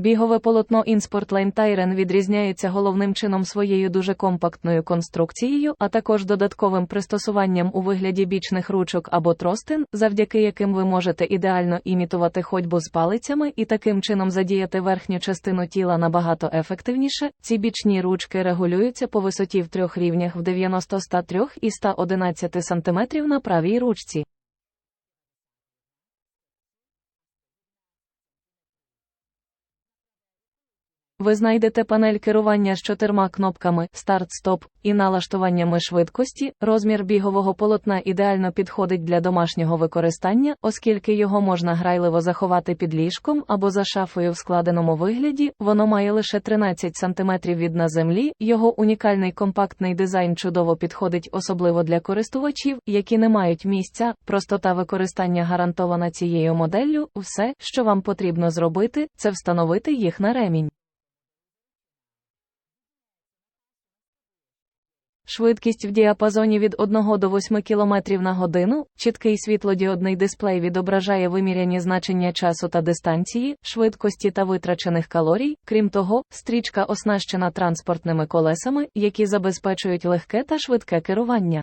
Бігове полотно Insportline Tyren відрізняється головним чином своєю дуже компактною конструкцією, а також додатковим пристосуванням у вигляді бічних ручок або тростин, завдяки яким ви можете ідеально імітувати ходьбу з палицями і таким чином задіяти верхню частину тіла набагато ефективніше. Ці бічні ручки регулюються по висоті в трьох рівнях в 90 103 і 111 см на правій ручці. Ви знайдете панель керування з чотирма кнопками старт-стоп і налаштуваннями швидкості. Розмір бігового полотна ідеально підходить для домашнього використання, оскільки його можна грайливо заховати під ліжком або за шафою в складеному вигляді. Воно має лише 13 см від на землі. Його унікальний компактний дизайн чудово підходить особливо для користувачів, які не мають місця. Простота використання гарантована цією моделлю. Все, що вам потрібно зробити, це встановити їх на ремінь. Швидкість в діапазоні від 1 до 8 км на годину, чіткий світлодіодний дисплей відображає виміряні значення часу та дистанції, швидкості та витрачених калорій. Крім того, стрічка оснащена транспортними колесами, які забезпечують легке та швидке керування.